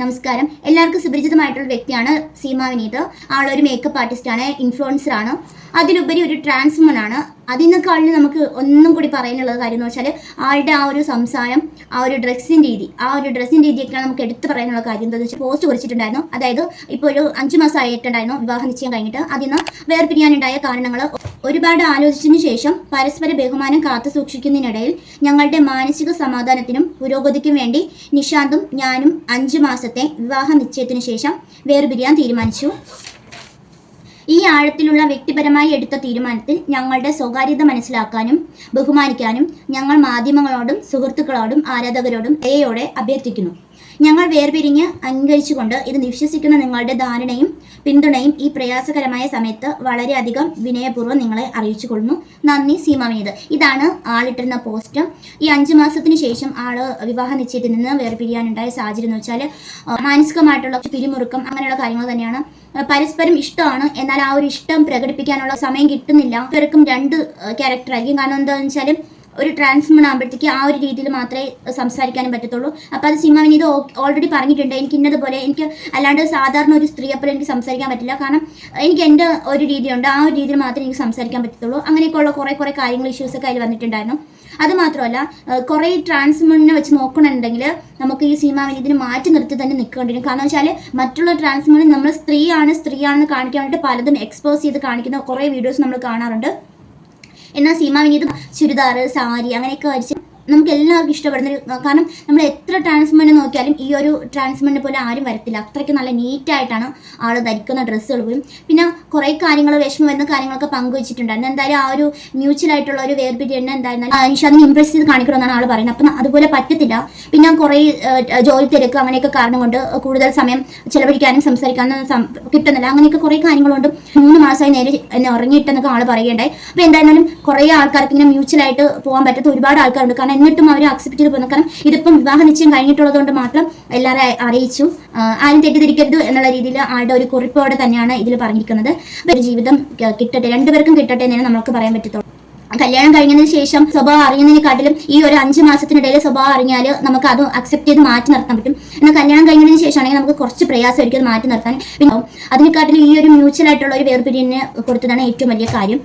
നമസ്കാരം. എല്ലാവർക്കും സുപരിചിതമായിട്ടുള്ള വ്യക്തിയാണ് സീമ വിനീത്. ആളൊരു മേക്കപ്പ് ആർട്ടിസ്റ്റ് ആണ് ഇൻഫ്ലുവൻസർ ആണ്. അതിലുപരി ഒരു ട്രാൻസ്മൺ ആണ്. അതിനേക്കാളിൽ നമുക്ക് ഒന്നും കൂടി പറയാനുള്ള കാര്യം എന്ന് വെച്ചാൽ ആളുടെ ആ ഒരു സംസാരം ആ ഒരു ഡ്രസ്സിന്റെ രീതി ആ ഒരു ഡ്രസ്സിന്റെ രീതിയൊക്കെയാണ് നമുക്ക് എടുത്തു പറയാനുള്ള കാര്യം എന്താണെന്ന് വെച്ചാൽ പോസ്റ്റ് കുറിച്ചിട്ടുണ്ടായിരുന്നു. അതായത് ഇപ്പോൾ ഒരു അഞ്ച് മാസം ആയിട്ടുണ്ടായിരുന്നു വിവാഹ നിശ്ചയം കഴിഞ്ഞിട്ട്. അതിൽ നിന്ന് വേർപിരിയാനുണ്ടായ കാരണങ്ങൾ ഒരുപാട് ആലോചിച്ചതിന് ശേഷം പരസ്പര ബഹുമാനം കാത്തു സൂക്ഷിക്കുന്നതിനിടയിൽ ഞങ്ങളുടെ മാനസിക സമാധാനത്തിനും പുരോഗതിക്കും വേണ്ടി നിഷാന്തും ഞാനും അഞ്ച് മാസത്തെ വിവാഹ നിശ്ചയത്തിനു ശേഷം വേർപിരിയാൻ തീരുമാനിച്ചു. ഈ ആഴത്തിലുള്ള വ്യക്തിപരമായി എടുത്ത തീരുമാനത്തിൽ ഞങ്ങളുടെ സ്വകാര്യത മനസ്സിലാക്കാനും ബഹുമാനിക്കാനും ഞങ്ങൾ മാധ്യമങ്ങളോടും സുഹൃത്തുക്കളോടും ആരാധകരോടും ദയോടെ അഭ്യർത്ഥിക്കുന്നു. ഞങ്ങൾ വേർപിരിഞ്ഞ് അംഗീകരിച്ചുകൊണ്ട് ഇത് വിശ്വസിക്കുന്ന നിങ്ങളുടെ ധാരണയും പിന്തുണയും ഈ പ്രയാസകരമായ സമയത്ത് വളരെയധികം വിനയപൂർവം നിങ്ങളെ അറിയിച്ചു കൊള്ളുന്നു നന്ദി സീമാമീത്. ഇതാണ് ആളിട്ടിരുന്ന പോസ്റ്റ്. ഈ അഞ്ചു മാസത്തിന് ശേഷം ആൾ വിവാഹ നിശ്ചയത്തിൽ നിന്ന് വേർപിരിയാനുണ്ടായ സാഹചര്യം എന്ന് വെച്ചാൽ മാനസികമായിട്ടുള്ള പിരിമുറുക്കം അങ്ങനെയുള്ള കാര്യങ്ങൾ തന്നെയാണ്. പരസ്പരം ഇഷ്ടമാണ്. എന്നാൽ ആ ഒരു ഇഷ്ടം പ്രകടിപ്പിക്കാനുള്ള സമയം കിട്ടുന്നില്ല. ഇവർക്കും രണ്ട് ക്യാരക്ടറായിരിക്കും കാരണം എന്താണെന്ന് വെച്ചാൽ ഒരു ട്രാൻസ്മൺ ആകുമ്പോഴത്തേക്ക് ആ ഒരു രീതിയിൽ മാത്രമേ സംസാരിക്കാനും പറ്റത്തുള്ളൂ. അപ്പോൾ അത് സിനിമ ഇത് ഓൾറെഡി പറഞ്ഞിട്ടുണ്ട്. എനിക്ക് ഇന്നതുപോലെ എനിക്ക് അല്ലാണ്ട് സാധാരണ ഒരു സ്ത്രീ അപ്പോൾ എനിക്ക് സംസാരിക്കാൻ പറ്റില്ല. കാരണം എനിക്ക് എന്റെ ഒരു രീതിയുണ്ട്. ആ ഒരു രീതിയിൽ മാത്രമേ എനിക്ക് സംസാരിക്കാൻ പറ്റത്തുള്ളൂ. അങ്ങനെയൊക്കെയുള്ള കുറേ കുറേ കാര്യങ്ങൾ ഇഷ്യൂസൊക്കെ അതിൽ വന്നിട്ടുണ്ടായിരുന്നു. അത് മാത്രമല്ല കുറേ ട്രാൻസ്മെന്റിനെ വെച്ച് നോക്കണമെന്നുണ്ടെങ്കിൽ നമുക്ക് ഈ സീമാ വിനീതിനെ മാറ്റി നിർത്തി തന്നെ നിൽക്കേണ്ടി വരും. കാരണം വെച്ചാൽ മറ്റുള്ള ട്രാൻസ്മെന്റ് നമ്മൾ സ്ത്രീയാണ് സ്ത്രീയാണെന്ന് കാണിക്കാൻ വേണ്ടിയിട്ട് പലതും എക്സ്പോസ് ചെയ്ത് കാണിക്കുന്ന കുറേ വീഡിയോസ് നമ്മൾ കാണാറുണ്ട്. എന്നാൽ സീമ വിനീത് ചുരിദാർ സാരി അങ്ങനെയൊക്കെ വരച്ച് നമുക്ക് എല്ലാവർക്കും ഇഷ്ടപ്പെടുന്ന കാരണം നമ്മൾ എത്ര ട്രാൻസ്മെന്റ് നോക്കിയാലും ഈ ഒരു ട്രാൻസ്മെന്റ് പോലെ ആരും വരത്തില്ല. അത്രയ്ക്ക് നല്ല നീറ്റായിട്ടാണ് ആൾ ധരിക്കുന്ന ഡ്രസ്സുകൾ പോലും. പിന്നെ കുറേ കാര്യങ്ങൾ വിഷമം വരുന്ന കാര്യങ്ങളൊക്കെ പങ്കുവച്ചിട്ടുണ്ടായിരുന്നു എന്തായാലും ആ ഒരു മ്യൂച്വൽ ആയിട്ടുള്ള ഒരു വേർപിരിയഡിനെ എന്തായിരുന്നാലും അനുഷാദിനെ ഇമ്പ്രസ് ചെയ്ത് കാണിക്കണമെന്നാണ് ആൾ പറയുന്നത്. അപ്പം അതുപോലെ പറ്റത്തില്ല. പിന്നെ കുറേ ജോലി തിരക്ക് അങ്ങനെയൊക്കെ കാരണം കൊണ്ട് കൂടുതൽ സമയം ചിലവഴിക്കാനും സംസാരിക്കാനും കിട്ടുന്നില്ല. അങ്ങനെയൊക്കെ കുറേ കാര്യങ്ങളുണ്ട്. മൂന്ന് മാസമായി നേരെ എന്നെ ഉറങ്ങിയിട്ടെന്നൊക്കെ ആൾ പറയുകയുണ്ടായി. അപ്പോൾ എന്തായാലും കുറേ ആൾക്കാർക്ക് ഇങ്ങനെ മ്യൂച്വൽ ആയിട്ട് പോകാൻ പറ്റാത്ത ഒരുപാട് ആൾക്കാരുണ്ട്. കാരണം എന്നിട്ടും അവർ അക്സെപ്റ്റ് ചെയ്ത് പോകുന്നു കാരണം ഇതിപ്പം വിവാഹ നിശ്ചയം കഴിഞ്ഞിട്ടുള്ളത് കൊണ്ട് മാത്രം എല്ലാവരും അറിയിച്ചു. ആരും തെറ്റിദ്ധരിക്കരുത് എന്നുള്ള രീതിയിൽ ആളുടെ ഒരു കുറിപ്പോടെ തന്നെയാണ് ഇതിൽ പറഞ്ഞിരിക്കുന്നത്. ഒരു ജീവിതം കിട്ടട്ടെ രണ്ടുപേർക്കും കിട്ടട്ടെ എന്നേ നമുക്ക് പറയാൻ പറ്റത്തുള്ളൂ. കല്യാണം കഴിഞ്ഞതിന് ശേഷം സ്വഭാവം അറിയുന്നതിനെക്കാട്ടിലും ഈ ഒരു അഞ്ച് മാസത്തിനിടയിൽ സ്വഭാവം അറിഞ്ഞാൽ നമുക്ക് അത് അക്സെപ്റ്റ് ചെയ്ത് മാറ്റി നിർത്താൻ പറ്റും. എന്നാൽ കല്യാണം കഴിഞ്ഞതിന് ശേഷമാണെങ്കിൽ നമുക്ക് കുറച്ച് പ്രയാസമായിരിക്കും അത് മാറ്റി നിർത്താൻ അതിനെക്കാട്ടിലും ഈ ഒരു മ്യൂച്വൽ ആയിട്ടുള്ള ഒരു വേർപിരിയനെ കൊടുത്തതാണ് ഏറ്റവും വലിയ കാര്യം.